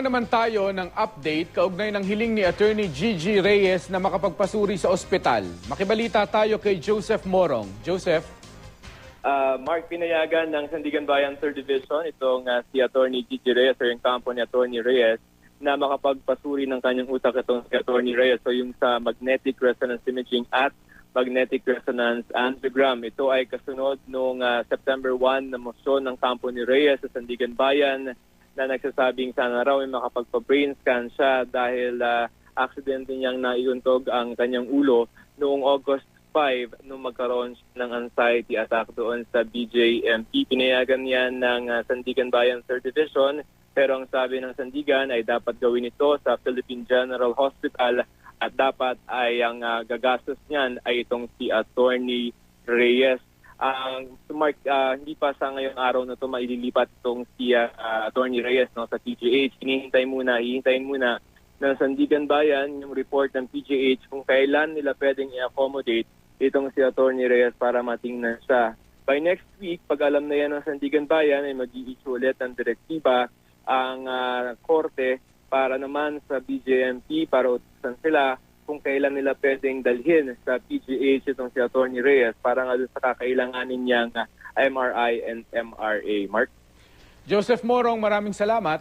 Kumuha naman tayo ng update kaugnay ng hiling ni Attorney Gigi Reyes na makapagpasuri sa ospital. Makibalita tayo kay Joseph Morong. Joseph? Ah, Mark, pinayagan ng Sandigan Bayan 3rd Division itong ah, si Attorney Gigi Reyes or yung kampo ni Attorney Reyes na makapagpasuri ng kanyang utak itong si Attorney Reyes. So yung sa magnetic resonance imaging at magnetic resonance angiogram. Ito ay kasunod noong ah, September 1 na motion ng kampo ni Reyes sa Sandigan Bayan na nagsasabing sana raw ay makapagpa-brain scan siya dahil uh, aksidente niyang naiuntog ang kanyang ulo noong August 5 nung magkaroon siya ng anxiety attack doon sa BJMP. Pinayagan yan ng uh, Sandigan Bayan 3rd Division pero ang sabi ng Sandigan ay dapat gawin ito sa Philippine General Hospital at dapat ay ang uh, gagastos niyan ay itong si Attorney Reyes. Ang Mark, ah, hindi pa sa ngayong araw na ito maililipat itong si ah, Attorney Reyes no, sa PGH. Hinihintay muna, hihintayin muna ng Sandigan Bayan yung report ng PGH kung kailan nila pwedeng i-accommodate itong si Attorney Reyes para matingnan siya. By next week, pag alam na yan ng Sandigan Bayan, ay mag-i-issue ulit ng direktiba ang ah, korte para naman sa BJMP para utusan sila kung kailan nila pwedeng dalhin sa PGH itong si Attorney Reyes para nga sa kakailanganin niyang ah, MRI and MRA. Mark? Joseph Morong, maraming salamat.